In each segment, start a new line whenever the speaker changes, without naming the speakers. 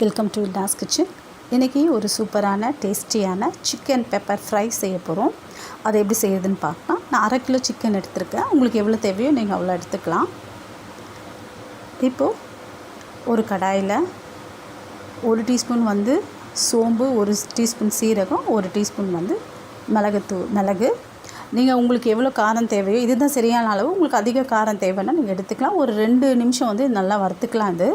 Welcome to இல்டாஸ் kitchen இன்றைக்கி ஒரு சூப்பரான டேஸ்டியான சிக்கன் பெப்பர் ஃப்ரை செய்ய போகிறோம் அதை எப்படி செய்யுதுன்னு பார்க்கலாம். நான் அரை கிலோ சிக்கன் எடுத்திருக்கேன். உங்களுக்கு எவ்வளோ தேவையோ நீங்கள் அவ்வளோ எடுத்துக்கலாம். இப்போது ஒரு கடாயில் ஒரு டீஸ்பூன் வந்து சோம்பு ஒரு டீஸ்பூன் சீரகம் ஒரு டீஸ்பூன் வந்து மிளகுத்தூள் மிளகு. நீங்கள் உங்களுக்கு எவ்வளோ காரம் தேவையோ இதுதான் சரியான அளவு. உங்களுக்கு அதிக காரம் தேவைன்னா நீங்கள் எடுத்துக்கலாம். ஒரு ரெண்டு நிமிஷம் வந்து நல்லா வறுத்துக்கலாம் இது.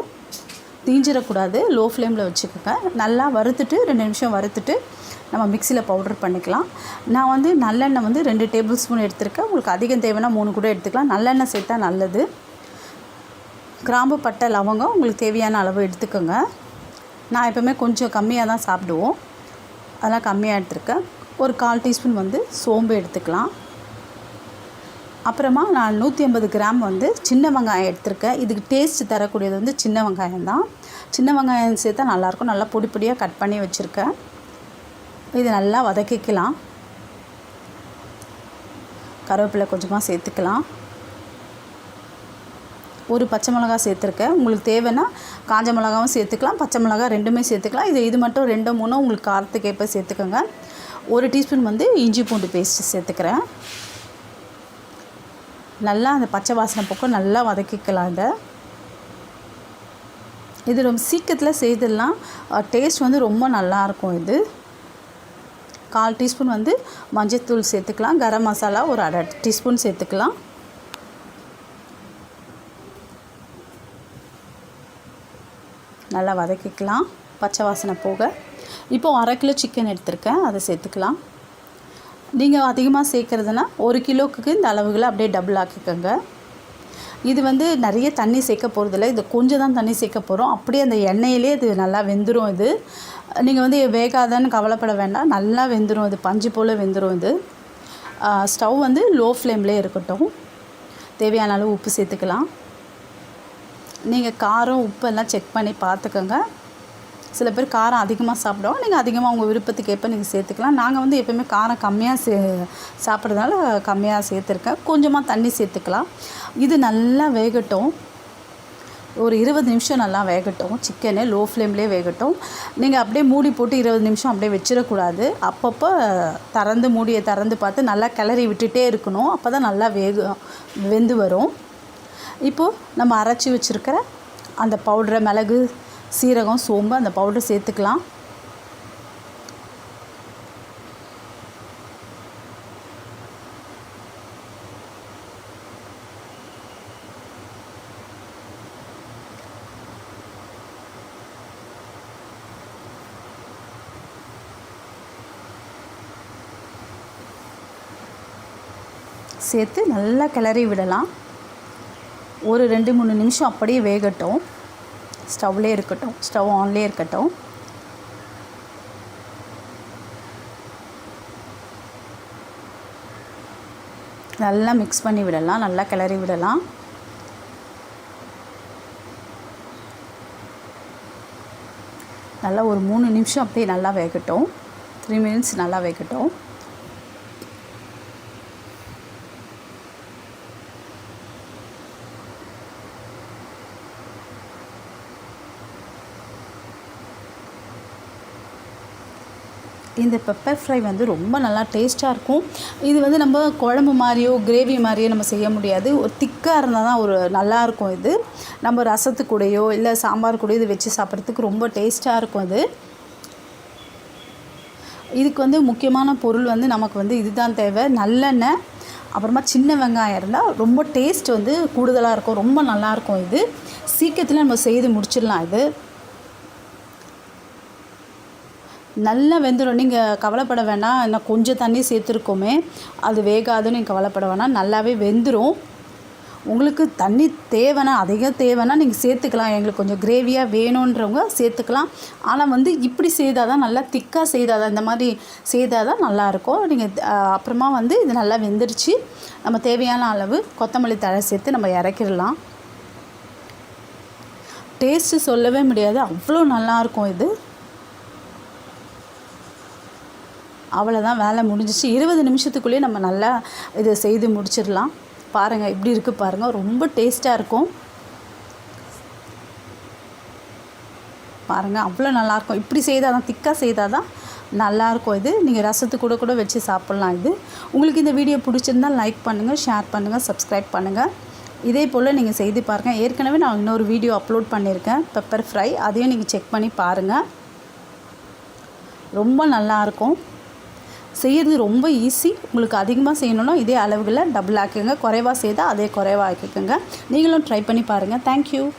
தீஞ்சிடக்கூடாது லோ ஃப்ளேமில் வச்சுக்கோங்க. நல்லா வறுத்துட்டு ரெண்டு நிமிஷம் வறுத்துட்டு நம்ம மிக்சியில் பவுடர் பண்ணிக்கலாம். நான் வந்து நல்லெண்ணெய் வந்து ரெண்டு டேபிள் ஸ்பூன் எடுத்திருக்கேன். உங்களுக்கு அதிகம் தேவைன்னா மூணு கூட எடுத்துக்கலாம். நல்லெண்ணெய் சேர்த்தா நல்லது. கிராம்பு பட்டை லவங்கம் உங்களுக்கு தேவையான அளவு எடுத்துக்கோங்க. நான் எப்போவுமே கொஞ்சம் கம்மியாக தான் சாப்பிடுவோம். அதெல்லாம் கம்மியாக எடுத்துருக்கேன். ஒரு கால் டீஸ்பூன் வந்து சோம்பு எடுத்துக்கலாம். அப்புறமா நான் நூற்றி ஐம்பது கிராம் வந்து சின்ன வெங்காயம் எடுத்திருக்கேன். இதுக்கு டேஸ்ட் தரக்கூடியது வந்து சின்ன வெங்காயம் தான். சின்ன வெங்காயம் சேர்த்தா நல்லாயிருக்கும். நல்லா பொடி பொடியாக கட் பண்ணி வச்சுருக்கேன். இது நல்லா வதக்கிக்கலாம். கருவேப்பிலை கொஞ்சமாக சேர்த்துக்கலாம். ஒரு பச்சை மிளகா சேர்த்துருக்கேன். உங்களுக்கு தேவைன்னா காஞ்ச மிளகாவும் சேர்த்துக்கலாம். பச்சை மிளகா ரெண்டுமே சேர்த்துக்கலாம். இது இது மட்டும் ரெண்டோ மூணோ உங்களுக்கு காரத்துக்கு ஏற்ப சேர்த்துக்கோங்க. ஒரு டீஸ்பூன் வந்து இஞ்சி பூண்டு பேஸ்ட்டு சேர்த்துக்கிறேன். நல்லா அந்த பச்சை வாசனை பக்கம் நல்லா வதக்கிக்கலாம் இதை. இது ரொம்ப சீக்கிரத்தில் செய்திடலாம். டேஸ்ட் வந்து ரொம்ப நல்லாயிருக்கும் இது. கால் டீஸ்பூன் வந்து மஞ்சள்தூள் சேர்த்துக்கலாம். கரம் மசாலா ஒரு அரை டீஸ்பூன் சேர்த்துக்கலாம். நல்லா வதக்கிக்கலாம். பச்சை வாசனை போக. இப்போது அரை கிலோ சிக்கன் எடுத்திருக்கேன். அதை சேர்த்துக்கலாம். நீங்கள் அதிகமாக சேர்க்குறதுனா ஒரு கிலோவுக்கு இந்த அளவுகளை அப்படியே டபுள் ஆக்கிக்கோங்க. இது வந்து நிறைய தண்ணி சேர்க்க போகிறதில்ல இது கொஞ்சம் தான் தண்ணி சேர்க்க போகிறோம் அப்படியே அந்த எண்ணெயிலே இது நல்லா வெந்துடும் இது. நீங்கள் வந்து வேகாதான்னு கவலைப்பட வேண்டாம். நல்லா வெந்துடும் இது. பஞ்சு போல் வெந்துடும் இது. ஸ்டவ் வந்து லோ ஃப்ளேம்லேயே இருக்கட்டும். தேவையான அளவு உப்பு சேர்த்துக்கலாம். நீங்கள் காரம் உப்பு எல்லாம் செக் பண்ணி பார்த்துக்கோங்க. சில பேர் காரம் அதிகமாக சாப்பிடுவோம் நீங்கள் அதிகமாக உங்கள் விருப்பத்துக்கு ஏற்ப நீங்கள் சேர்த்துக்கலாம். நாங்கள் வந்து எப்போயுமே காரம் கம்மியாக சே சாப்பிட்றதுனால கம்மியாக சேர்த்துருக்கேன். கொஞ்சமாக தண்ணி சேர்த்துக்கலாம். இது நல்லா வேகட்டும். ஒரு இருபது நிமிஷம் நல்லா வேகட்டும். சிக்கனு லோ ஃப்ளேம்லேயே வேகட்டும். நீங்கள் அப்படியே மூடி போட்டு இருபது நிமிஷம் அப்படியே வச்சிடக்கூடாது. அப்பப்போ திறந்து மூடியை திறந்து பார்த்து நல்லா கிளறி விட்டுட்டே இருக்கணும். அப்போ தான் நல்லா வேகும் வெந்து வரும். இப்போது நம்ம அரைச்சி வச்சுருக்கிற அந்த பவுடரை மிளகு சீரகம் சோம்பு அந்த பவுடர் சேர்த்துக்கலாம். சேர்த்து நல்லா கிளறி விடலாம். ஒரு ரெண்டு மூணு நிமிஷம் அப்படியே வேகட்டும். ஸ்டவ்லேயே இருக்கட்டும். ஸ்டவ் ஆன்லேயே இருக்கட்டும். நல்லா மிக்ஸ் பண்ணி விடலாம். நல்லா கிளறி விடலாம். நல்லா ஒரு மூணு நிமிஷம் அப்படியே நல்லா வேகட்டும். த்ரீ மினிட்ஸ் நல்லா வேகட்டும். இந்த பெப்பர் ஃப்ரை வந்து ரொம்ப நல்லா டேஸ்ட்டாக இருக்கும். இது வந்து நம்ம குழம்பு மாதிரியோ கிரேவி மாதிரியோ நம்ம செய்ய முடியாது. ஒரு திக்காக இருந்தால் தான் ஒரு நல்லாயிருக்கும் இது. நம்ம ரசத்து கூடயோ இல்லை சாம்பார் கூடயோ இது வச்சு சாப்பிட்றதுக்கு ரொம்ப டேஸ்ட்டாக இருக்கும் இது. இதுக்கு வந்து முக்கியமான பொருள் வந்து நமக்கு வந்து இதுதான் தேவை. நல்லெண்ணெய் அப்புறமா சின்ன வெங்காயம் இருந்தால் ரொம்ப டேஸ்ட் வந்து கூடுதலாக இருக்கும். ரொம்ப நல்லாயிருக்கும் இது. சீக்கிரத்தில் நம்ம செய்து முடிச்சிடலாம் இது. நல்லா வெந்துடும் நீங்கள் கவலைப்பட வேணாம். இன்னும் கொஞ்சம் தண்ணி சேர்த்துருக்கோமே. அது வேகாதுன்னு நீங்கள் கவலைப்பட வேணாம். நல்லாவே வெந்துடும் உங்களுக்கு தண்ணி தேவைன்னா அதிகம் தேவைன்னா நீங்கள் சேர்த்துக்கலாம். எங்களுக்கு கொஞ்சம் கிரேவியாக வேணுன்றவங்க சேர்த்துக்கலாம். ஆனால் வந்து இப்படி செய்தால் தான் நல்லா திக்காக செய்தால் தான் இந்த மாதிரி செய்தால் தான் நல்லாயிருக்கும் நீங்கள் அப்புறமா வந்து இது நல்லா வெந்துருச்சு. நம்ம தேவையான அளவு கொத்தமல்லி தழை சேர்த்து நம்ம இறக்கிடலாம். டேஸ்ட்டு சொல்லவே முடியாது. அவ்வளோ நல்லாயிருக்கும் இது. அவ்வளோதான் வேலை முடிஞ்சிச்சு. இருபது நிமிஷத்துக்குள்ளேயே நம்ம நல்லா இதை செய்து முடிச்சிடலாம். பாருங்கள் எப்படி இருக்குது பாருங்கள் ரொம்ப டேஸ்ட்டாக இருக்கும். பாருங்கள் அவ்வளோ நல்லாயிருக்கும் இப்படி செய்தால் தான் திக்காக செய்தால் தான் நல்லாயிருக்கும் இது. நீங்கள் ரசத்து கூட கூட வச்சு சாப்பிட்லாம் இது. உங்களுக்கு இந்த வீடியோ பிடிச்சிருந்தால் லைக் பண்ணுங்கள் ஷேர் பண்ணுங்கள் சப்ஸ்கிரைப் பண்ணுங்கள் இதே போல் நீங்கள் செய்து பாருங்கள் ஏற்கனவே நான் இன்னொரு வீடியோ அப்லோட் பண்ணியிருக்கேன். பெப்பர் ஃப்ரை அதையும் நீங்கள் செக் பண்ணி பாருங்கள் ரொம்ப நல்லாயிருக்கும் செய்கிறது ரொம்ப ஈஸி உங்களுக்கு அதிகமாக செய்யணுன்னா இதே அளவுகளில் டபுள் ஆக்குங்க குறைவாக செய்தால் அதே குறைவாக ஆக்கிக்கோங்க. நீங்களும் ட்ரை பண்ணி பாருங்கள் தேங்க்யூ